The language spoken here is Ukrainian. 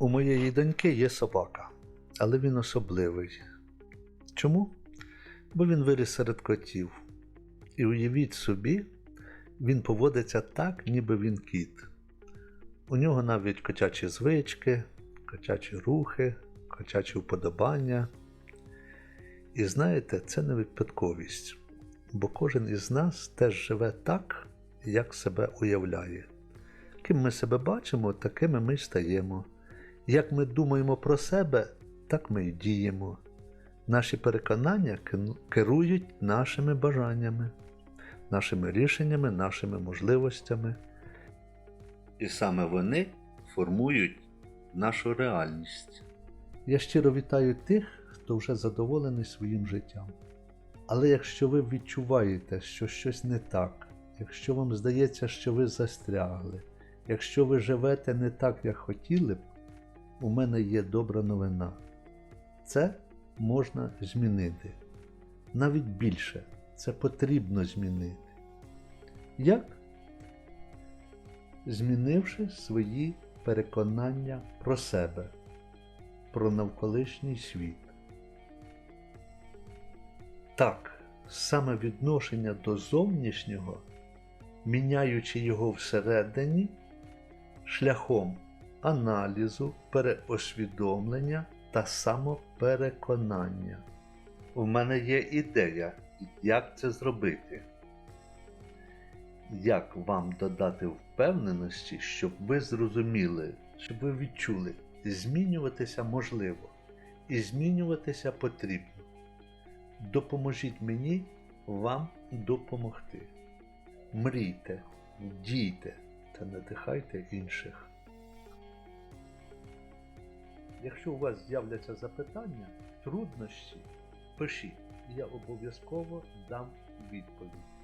У моєї доньки є собака, але він особливий. Чому? Бо він виріс серед котів. І уявіть собі, він поводиться так, ніби він кіт. У нього навіть котячі звички, котячі рухи, котячі вподобання. І знаєте, це не випадковість, бо кожен із нас теж живе так, як себе уявляє. Ким ми себе бачимо, такими ми стаємо. Як ми думаємо про себе, так ми й діємо. Наші переконання керують нашими бажаннями, нашими рішеннями, нашими можливостями. І саме вони формують нашу реальність. Я щиро вітаю тих, хто вже задоволений своїм життям. Але якщо ви відчуваєте, що щось не так, якщо вам здається, що ви застрягли, якщо ви живете не так, як хотіли б, у мене є добра новина. Це можна змінити. Навіть більше це потрібно змінити. Як? Змінивши свої переконання про себе, про навколишній світ. Так, саме відношення до зовнішнього, міняючи його всередині, шляхом аналізу, переосвідомлення та самопереконання. У мене є ідея, як це зробити. Як вам додати впевненості, щоб ви зрозуміли, щоб ви відчули, змінюватися можливо і змінюватися потрібно. Допоможіть мені вам допомогти. Мрійте, дійте та надихайте інших. Якщо у вас з'являться запитання, труднощі, пишіть, я обов'язково дам відповідь.